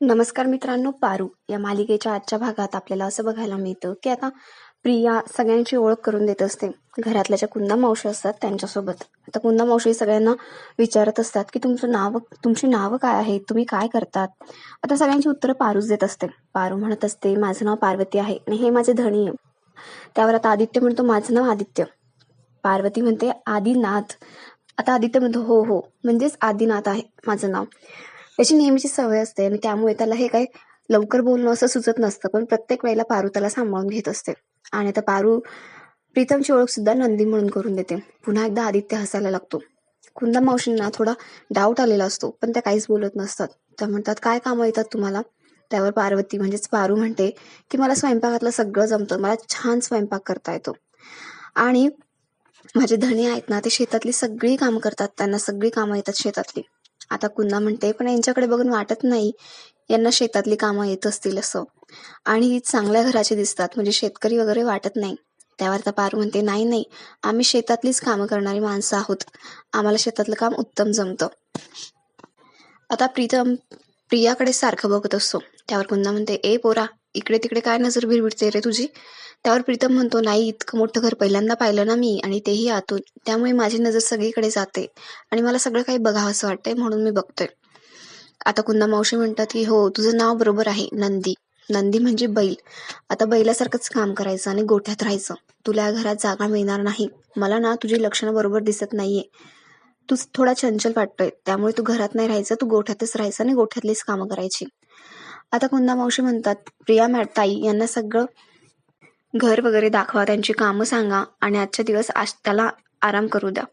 नमस्कार मित्रांनो पारू या मालिकेच्या आजच्या भागात आपल्याला असं बघायला मिळतं की आता प्रिया सगळ्यांची ओळख करून देत असते. घरातल्या ज्या कुंदा मावशी असतात त्यांच्यासोबत. आता कुंदा मावशी सगळ्यांना विचारत असतात की तुमचं नाव तुमची नावं काय आहेत? तुम्ही काय करतात? आता सगळ्यांची उत्तरं पारूच देत असते. पारू म्हणत असते माझं नाव पार्वती आहे आणि हे माझे धणी आहे. त्यावर आता आदित्य म्हणतो माझं नाव आदित्य. पार्वती म्हणते आदिनाथ. आता आदित्य म्हणतो हो हो म्हणजेच आदिनाथ आहे माझं नाव. त्याची नेहमीची सवय असते आणि त्यामुळे त्याला हे काय लवकर बोलणं असं सुचत नसतं पण प्रत्येक वेळेला पारू त्याला सांभाळून घेत असते. आणि आता पारू प्रीतमची ओळख सुद्धा नंदी म्हणून करून देते. पुन्हा एकदा आदित्य हसायला लागतो. कुंदा मावशींना थोडा डाऊट आलेला असतो पण त्या काहीच बोलत नसतात. त्या म्हणतात काय कामं येतात तुम्हाला? त्यावर पार्वती म्हणजेच पारू म्हणते की मला स्वयंपाकातलं सगळं जमतं. मला छान स्वयंपाक करता येतो. आणि माझे धणे आहेत ना ते शेतातली सगळी कामं करतात. त्यांना सगळी कामं येतात शेतातली. आता कुन्हा म्हणते पण यांच्याकडे बघून वाटत नाही यांना शेतातली कामं येत असतील असं. आणि चांगल्या घराचे दिसतात म्हणजे शेतकरी वगैरे वाटत नाही. त्यावर आता पारू म्हणते नाही नाही आम्ही शेतातलीच कामं करणारी माणसं आहोत. आम्हाला शेतातलं काम उत्तम जमतं. आता प्रीतम प्रियाकडे सारखं बघत असतो. त्यावर कुन्हा म्हणते ए पोरा इकडे तिकडे काय नजर भिरभिडते रे तुझी? त्यावर प्रीतम म्हणतो नाही इतकं मोठं घर पहिल्यांदा पाहिलं ना मी आणि तेही आतून. त्यामुळे माझी नजर सगळीकडे जाते आणि मला सगळं काही बघावं असं वाटतंय म्हणून मी बघतोय. आता कुंदा मावशी म्हणतात की हो तुझं नाव बरोबर आहे नंदी. नंदी म्हणजे बैल. आता बैलासारखंच काम करायचं आणि गोठ्यात राहायचं. तुला या घरात जागा मिळणार नाही. मला ना तुझी लक्षणं बरोबर दिसत नाहीये. तू थोडा चंचल वाटतोय. त्यामुळे तू घरात नाही राहायचं तू गोठ्यातच राहायचं आणि गोठ्यातलीच कामं करायची. आता कुंदा मावशी म्हणतात प्रिया मॅडताई यांना सगळं घर वगैरे दाखवा त्यांची कामं सांगा आणि आजच्या दिवस आज त्याला आराम करू द्या.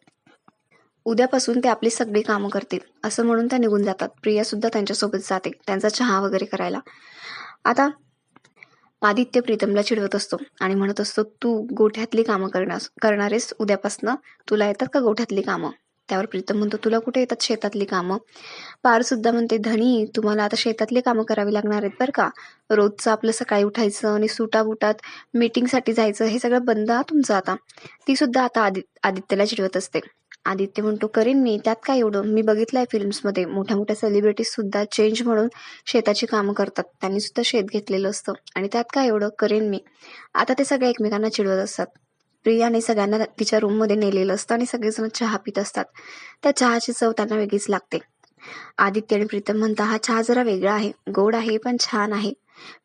उद्यापासून ते आपली सगळी कामं करतील. असं म्हणून त्या निघून जातात. प्रिया सुद्धा त्यांच्यासोबत जाते त्यांचा चहा वगैरे करायला. आता आदित्य प्रीतमला चिडवत असतो आणि म्हणत असतो तू गोठ्यातली कामं करण्यास करणारेस उद्यापासनं तुला येतात का गोठ्यातली कामं? त्यावर प्रीतम म्हणतो तुला कुठे येतात शेतातली कामं? पार सुद्धा म्हणते धनी तुम्हाला आता शेतातली कामं करावी लागणार आहेत बरं का? रोजचं आपलं सकाळी उठायचं आणि सुटाबुटात मीटिंगसाठी जायचं हे सगळं बंद हा तुमचं आता. ती सुद्धा आता आदि आदित्यला चिडवत असते. आदित्य म्हणतो करीन मी त्यात काय एवढं? मी बघितलंय फिल्म्समध्ये मोठ्या मोठ्या सेलिब्रिटीज सुद्धा चेंज म्हणून शेताची कामं करतात. त्यांनी सुद्धा शेत घेतलेलं असतं. आणि त्यात काय एवढं? करेन मी. आता ते सगळे एकमेकांना चिडवत असतात. प्रियाने सगळ्यांना तिच्या रूममध्ये नेलेलं असतं आणि सगळेजण चहा पित असतात. त्या चहाची चव त्यांना वेगळीच लागते. आदित्य आणि प्रीतम म्हणता हा चहा जरा वेगळा आहे. गोड आहे पण छान आहे.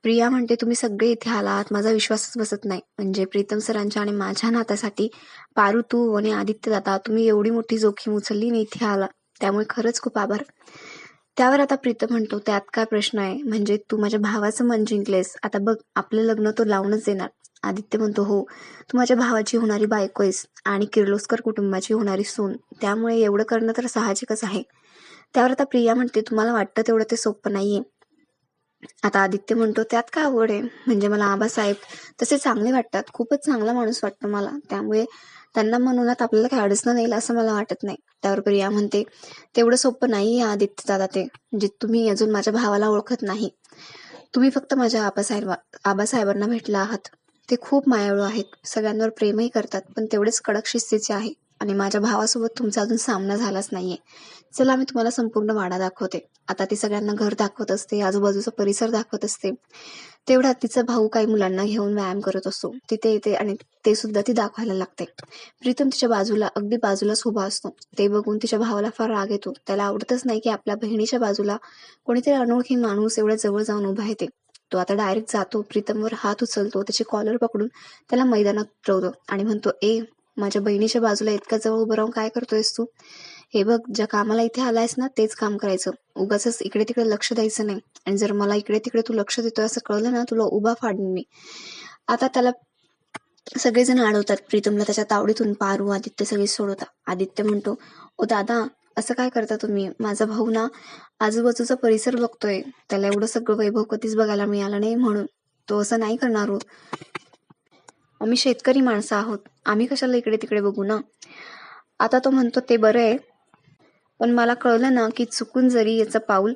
प्रिया म्हणते तुम्ही सगळे इथे आलात. माझा विश्वासच बसत नाही. म्हणजे प्रीतम सरांच्या आणि माझ्या नात्यासाठी पारू तू आणि आदित्य दादा तुम्ही एवढी मोठी जोखीम उचलली आणि इथे आला. त्यामुळे खरंच खूप आभार. त्यावर आता प्रीतम म्हणतो त्यात काय प्रश्न आहे? म्हणजे तू माझ्या भावाचं मन जिंकलेस. आता बघ आपलं लग्न तो लावूनच देणार. आदित्य म्हणतो हो तू माझ्या भावाची होणारी बायको आहेस आणि किर्लोस्कर कुटुंबाची होणारी सून. त्यामुळे एवढं करणं तर साहजिकच आहे. त्यावर आता प्रिया म्हणते तुम्हाला वाटतं तेवढं ते सोपं नाहीये. आता आदित्य म्हणतो त्यात काय आवड आहे? म्हणजे मला आबासाहेब तसे चांगले वाटतात. खूपच चांगला माणूस वाटतो मला. त्यामुळे त्यांना म्हणूनात आपल्याला काही अडचण येईल असं मला वाटत नाही. त्यावर प्रिया म्हणते तेवढं सोपं नाही आदित्य दादा ते. म्हणजे तुम्ही अजून माझ्या भावाला ओळखत नाही. तुम्ही फक्त माझ्या आबासाहेब आबासाहेबांना भेटला आहात. ते खूप मायाळू आहेत. सगळ्यांवर प्रेमही करतात पण तेवढेच कडक शिस्तीचे आहे आणि माझ्या भावासोबत तुमचा अजून सामना झालाच नाहीये. चला मी तुम्हाला संपूर्ण वाडा दाखवते. आता ती सगळ्यांना घर दाखवत असते आजूबाजूचा परिसर दाखवत असते. तेवढा तिचा भाऊ काही मुलांना घेऊन व्यायाम करत असतो. तिथे येते आणि ते सुद्धा ती दाखवायला लागते. प्रीतम तिच्या बाजूला अगदी बाजूलाच उभा असतो. ते बघून तिच्या भावाला फार राग येतो. त्याला आवडतच नाही की आपल्या बहिणीच्या बाजूला कोणीतरी अनोळखी माणूस एवढ्या जवळ जाऊन उभा येते तो आता डायरेक्ट जातो प्रीतमवर हात उचलतो त्याची कॉलर पकडून त्याला मैदानात उतरवतो आणि म्हणतो ए माझ्या बहिणीच्या बाजूला इतक्या जवळ उभं राहून काय करतोयस तू? हे बघ ज्या कामाला इथे आलायस ना तेच काम करायचं. उगाच इकडे तिकडे लक्ष द्यायचं नाही. आणि जर मला इकडे तिकडे तू लक्ष देतोय असं कळलं ना तुला उभा फाडून मी. आता त्याला सगळेजण अडवतात प्रीतमला त्याच्या तावडीतून पारू आदित्य सगळे सोडवतात. आदित्य म्हणतो ओ दादा असं काय करता तुम्ही? माझा भाऊ ना आजूबाजूचा परिसर बघतोय. त्याला एवढं सगळं वैभव कधीच बघायला मिळालं नाही म्हणून. तो असं नाही करणार हो. आम्ही शेतकरी माणसं आहोत. आम्ही कशाला इकडे तिकडे बघू ना? आता तो म्हणतो ते बरं आहे. पण मला कळलं ना की चुकून जरी याचं पाऊल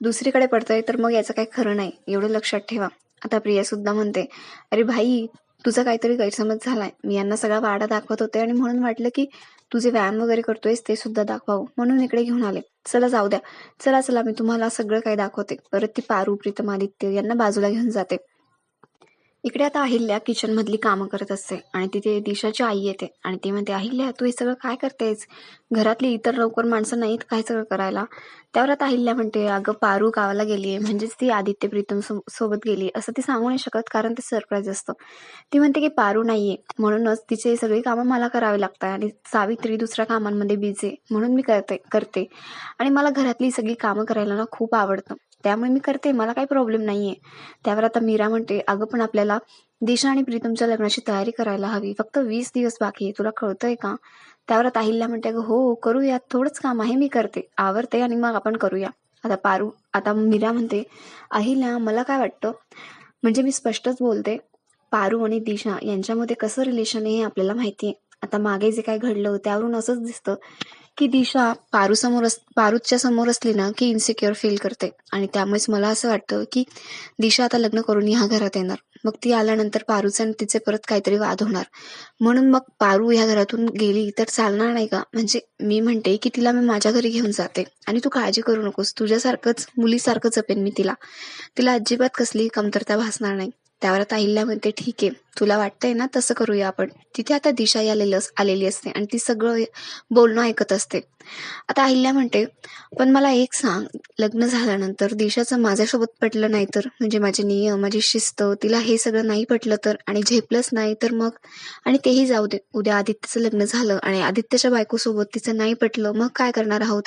दुसरीकडे पडतंय तर मग याचं काही खरं नाही. एवढं लक्षात ठेवा. आता प्रिया सुद्धा म्हणते अरे भाई तुझा काहीतरी गैरसमज झालाय. मी यांना सगळा वाडा दाखवत होते आणि म्हणून वाटलं की तू जे व्यायाम वगैरे करतोयस ते सुद्धा दाखवावं. म्हणून इकडे घेऊन आले. चला जाऊ द्या. चला चला मी तुम्हाला सगळं काही दाखवते. परत ती पारू प्रीतम आदित्य यांना बाजूला घेऊन जाते. इकडे आता अहिल्या किचन मधली कामं करत असते आणि तिथे दिशाची आई येते आणि ती म्हणते अहिल्या तू हे सगळं काय करतेस? घरातली इतर लवकर माणसं नाहीत काय सगळं करायला? त्यावर आता अहिल्या म्हणते अगं पारू गावाला गेलीये म्हणजेच ती आदित्य प्रीतम सो- सोबत गेली असं ती सांगू नाही शकत कारण ते सरप्राईज असतं. ती म्हणते की पारू नाहीये म्हणूनच तिचे सगळी कामं मला करावी लागतात आणि सावित्री दुसऱ्या कामांमध्ये बिझी म्हणून मी करते करते आणि मला घरातली सगळी कामं करायला ना खूप आवडतं. त्यामुळे मी करते मला काही प्रॉब्लेम नाहीये. त्यावर आता मीरा म्हणते अगं पण आपल्याला दिशा आणि प्रीतमच्या लग्नाची तयारी करायला हवी. फक्त वीस दिवस बाकी आहे. तुला कळतंय का? त्यावर आता अहिल्या म्हणते अगं हो करूया. थोडंच काम आहे मी करते. आवरते आणि मग आपण करूया. आता पारू आता मीरा म्हणते अहिल्या मला काय वाटतं? म्हणजे मी स्पष्टच बोलते पारू आणि दिशा यांच्यामध्ये कसं रिलेशन आहे हे आपल्याला माहिती आहे आता मागे जे काय घडलं त्यावरून असंच दिसतं. की दिशा पारू समोर अस पारूच्या समोर असली ना की इन्सिक्युअर फील करते. आणि त्यामुळेच मला असं वाटतं की दिशा आता लग्न करून ह्या घरात येणार. मग ती आल्यानंतर पारूचा आणि तिचे परत काहीतरी वाद होणार. म्हणून मग पारू ह्या घरातून गेली तर चालणार नाही का? म्हणजे मी म्हणते की तिला मी माझ्या घरी घेऊन जाते. आणि तू काळजी करू नकोस. तुझ्यासारखंच मुलीसारखं जपेन मी तिला. तिला अजिबात कसली कमतरता भासणार नाही. त्यावर आता अहिल्या म्हणते ठीक आहे. तुला वाटतंय ना तसं करूया आपण. तिथे आता दिशा आलेलं आलेली असते आणि ती सगळं बोलणं ऐकत असते. आता अहिल्या म्हणते पण मला एक सांग लग्न झाल्यानंतर दिशाचं माझ्यासोबत पटलं नाही तर? म्हणजे माझे नियम माझी शिस्त तिला हे सगळं नाही पटलं तर? आणि झेपलंच नाही तर मग? आणि तेही जाऊ दे उद्या आदित्यचं लग्न झालं आणि आदित्यच्या बायकोसोबत तिचं नाही पटलं मग काय करणार आहोत?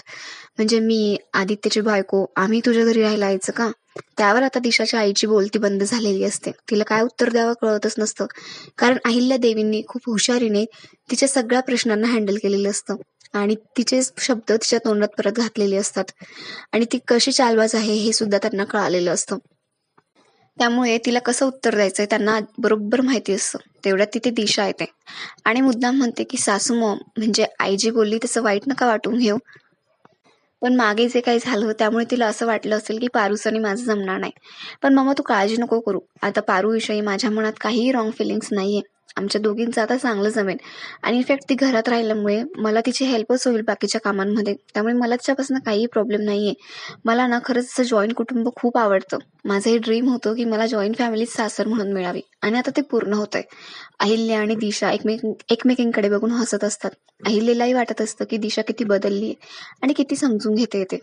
म्हणजे मी आदित्यची बायको आम्ही तुझ्या घरी राहायला यायचं का? त्यावर आता दिशाच्या आईची बोलती बंद झालेली असते. तिला काय उत्तर द्यावं कळतच नसतं. कारण अहिल्या देवींनी खूप हुशारीने तिच्या सगळ्या प्रश्नांना हँडल केलेलं असतं. आणि तिचे शब्द तिच्या तोंडात परत घातलेले असतात. आणि ती कशी चालबाज आहे हे सुद्धा त्यांना कळालेलं असतं. त्यामुळे तिला कसं उत्तर द्यायचंय त्यांना बरोबर माहिती असतं. तेवढ्यात तिथे दिशा येते. आणि मुद्दाम म्हणते की सासू मॉम म्हणजे आई जी बोलली तसं वाईट नका वाटून घेऊ. पण मागे जे काही झालं त्यामुळे तिला असं वाटलं असेल की पारूस आणि माझं जमणार नाही. पण मामा तू काळजी नको करू. आता पारूविषयी माझ्या मनात काहीही रॉंग फिलिंग्स नाहीये. आमच्या दोघींचं आता चांगलं जमेल आणि इनफॅक्ट ती घरात राहिल्यामुळे मला तिची हेल्पच होईल बाकीच्या कामांमध्ये. त्यामुळे मला तिच्यापासून काहीही प्रॉब्लेम नाहीये. मला ना खरंच असं जॉईंट कुटुंब खूप आवडतं. माझं हे ड्रीम होतं की मला जॉईंट फॅमिलीत सासर म्हणून मिळावी. आणि आता ते पूर्ण होत आहे अहिल्या आणि दिशा एकमेक एकमेकींकडे बघून हसत असतात. अहिल्यालाही वाटत असतं की दिशा किती बदलली आहे आणि किती समजून घेते येते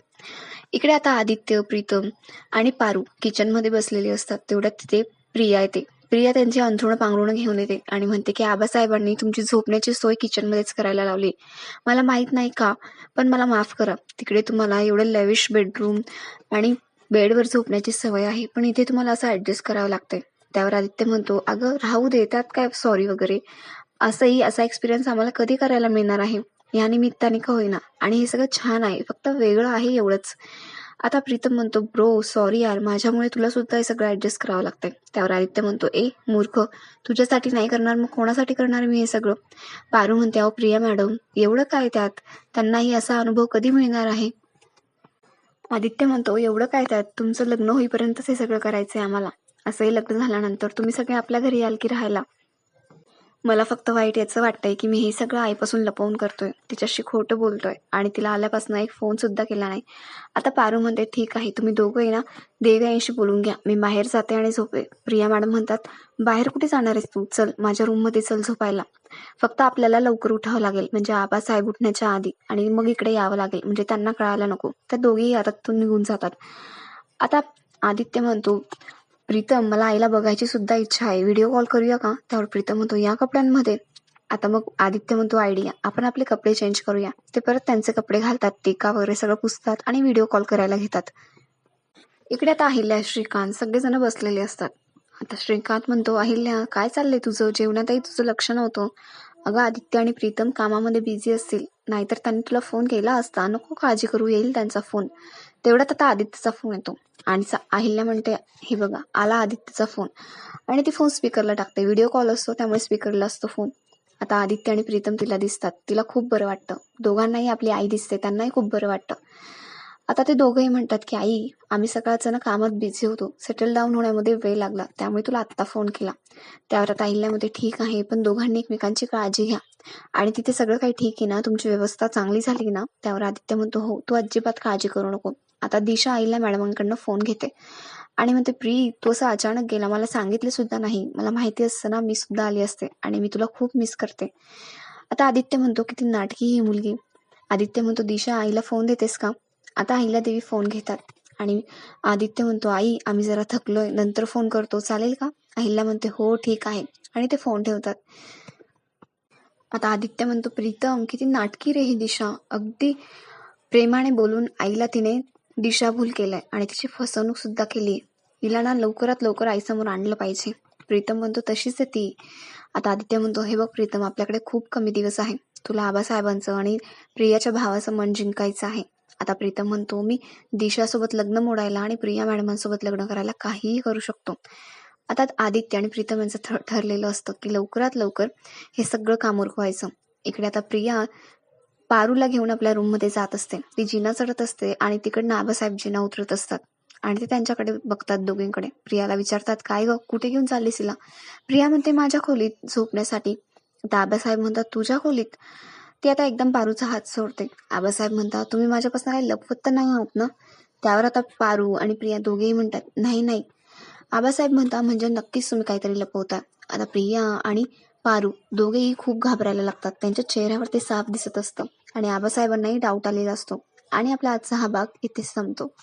इकडे आता आदित्य प्रीतम आणि पारू किचनमध्ये बसलेले असतात. तेवढ्यात तिथे प्रिया येते. प्रिया त्यांची अंथरुण पांघरुण घेऊन येते आणि म्हणते की आबासाहेबांनी तुमची झोपण्याची सोय किचनमध्येच करायला लावली. मला माहीत नाही का पण मला माफ करा. तिकडे तुम्हाला एवढं लेविश बेडरूम आणि बेडवर झोपण्याची सवय आहे पण इथे तुम्हाला असं ऍडजस्ट करावं लागतंय. त्यावर आदित्य म्हणतो अगं राहू दे त्यात काय सॉरी वगैरे. असंही असा एक्सपिरियन्स आम्हाला कधी करायला मिळणार आहे? या निमित्ताने का होईना. आणि हे सगळं छान आहे फक्त वेगळं आहे एवढंच. आता प्रीतम म्हणतो ब्रो सॉरी यार माझ्यामुळे तुला सुद्धा हे सगळं ऍडजस्ट करावं लागतंय. त्यावर आदित्य म्हणतो ए मूर्ख तुझ्यासाठी नाही करणार मग कोणासाठी करणार मी हे सगळं? पारू म्हणते अहो प्रिया मॅडम एवढं काय त्यात? त्यांनाही असा अनुभव कधी मिळणार आहे? आदित्य म्हणतो एवढं काय त्यात? तुमचं लग्न होईपर्यंतच हे सगळं करायचंय आम्हाला. असंही लग्न झाल्यानंतर तुम्ही सगळे आपल्या घरी याल की राहायला. मला फक्त वाईट याचं वाटतंय की मी हे सगळं आईपासून लपवून करतोय. तिच्याशी खोटं बोलतोय आणि तिला आल्यापासून एक फोन सुद्धा केला नाही. आता पारू म्हणते ठीक आहे तुम्ही दोघंही ना देवी आईशी बोलून घ्या. मी बाहेर जाते आणि झोपे प्रिया मॅडम म्हणतात बाहेर कुठे जाणार आहेस तू? चल माझ्या रूममध्ये चल झोपायला. फक्त आपल्याला लवकर उठावं लागेल म्हणजे आबासाहेब उठण्याच्या आधी आणि मग इकडे यावं लागेल म्हणजे त्यांना कळायला नको. त्या दोघेही हातातून निघून जातात. आता आदित्य म्हणतो प्रीतम मला आईला बघायची सुद्धा इच्छा आहे. व्हिडिओ कॉल करूया का? त्यावर प्रीतम म्हणतो या कपड्यांमध्ये. आता मग आदित्य म्हणतो आयडिया आपण आपले कपडे चेंज करूया. ते परत त्यांचे कपडे घालतात टीका वगैरे सगळं पुसतात आणि व्हिडिओ कॉल करायला घेतात. इकडे आता अहिल्या श्रीकांत सगळेजण बसलेले असतात. आता श्रीकांत म्हणतो अहिल्या काय चाललंय तुझं? जेवणातही तुझं लक्ष नव्हतं. अगं आदित्य आणि प्रीतम कामामध्ये बिझी असतील. नाहीतर त्यांनी तुला फोन केला असता. नको काळजी करू येईल त्यांचा फोन तेवढ्यात आता आदित्यचा फोन येतो. आणि अहिल्या म्हणते हे बघा आला आदित्यचा फोन आणि ती फोन स्पीकरला टाकते. व्हिडिओ कॉल असतो त्यामुळे स्पीकरला असतो फोन आता आदित्य आणि प्रीतम तिला दिसतात. तिला खूप बरं वाटतं. दोघांनाही आपली आई दिसते त्यांनाही खूप बरं वाटतं. आता ते दोघंही म्हणतात की आई आम्ही सकाळचं ना कामात बिझी होतो. सेटल डाऊन होण्यामध्ये वेळ लागला. त्यामुळे तुला आत्ता फोन केला. त्यावर आता अहिल्यामध्ये ठीक आहे पण दोघांनी एकमेकांची काळजी घ्या. आणि तिथे सगळं काही ठीक आहे ना? तुमची व्यवस्था चांगली झाली ना? त्यावर आदित्य म्हणतो हो तू अजिबात काळजी करू नको. आता दिशा आईला मॅडमांकडनं फोन घेते. आणि म्हणते प्री तू असं अचानक गेला मला सांगितले सुद्धा नाही. मला माहिती असतं ना मी सुद्धा आली असते आणि मी तुला खूप मिस करते. आता आदित्य म्हणतो की ती नाटकी ही मुलगी. आदित्य म्हणतो दिशा आईला फोन देतेस का? आता आईला देवी फोन घेतात. आणि आदित्य म्हणतो आई आम्ही जरा थकलोय नंतर फोन करतो. चालेल का? आईला म्हणते हो ठीक आहे. आणि ते फोन ठेवतात. आता आदित्य म्हणतो प्रीतम किती नाटकी रे ही दिशा. अगदी प्रेमाने बोलून आईला तिने दिशाभूल केलाय आणि तिची फसवणूक सुद्धा केली हिला ना लवकरात लवकर आईसमोर आणलं पाहिजे. प्रीतम म्हणतो तशीच आहे ती. आता आदित्य म्हणतो हे बघ प्रीतम आपल्याकडे खूप कमी दिवस आहे तुला आबासाहेबांचं आणि प्रियाच्या भावाचं मन जिंकायचं आहे. आता प्रीतम म्हणतो मी दिशासोबत लग्न मोडायला आणि प्रिया मॅडमांसोबत लग्न करायला काहीही करू शकतो. आता आदित्य आणि प्रीतम यांचं ठरलेलं असतं की लवकरात लवकर हे सगळं काम उरकवायचं. इकडे आता प्रिया पारूला घेऊन आपल्या रूममध्ये जात असते. ती जिना चढत असते आणि तिकडनं आबासाहेब जिना उतरत असतात. आणि ते त्यांच्याकडे बघतात दोघींकडे. प्रियाला विचारतात काय ग कुठे घेऊन चाललीस तिला प्रिया म्हणते माझ्या खोलीत झोपण्यासाठी. तर आबासाहेब म्हणतात तुझ्या खोलीत? ती आता एकदम पारूचा हात सोडते. आबासाहेब म्हणतात तुम्ही माझ्यापासून काही लपवत तर नाही आहात ना? त्यावर आता पारू आणि प्रिया दोघेही म्हणतात नाही नाही. आबासाहेब म्हणता म्हणजे नक्कीच तुम्ही काहीतरी लपवता. आता प्रिया आणि पारू दोघेही खूप घाबरायला लागतात. त्यांच्या चेहऱ्यावर ते साफ दिसत असतं. आणि आबासाहेबांनाही डाऊट आलेला असतो. आणि आपला आजचा हा भाग इथेच संपतो.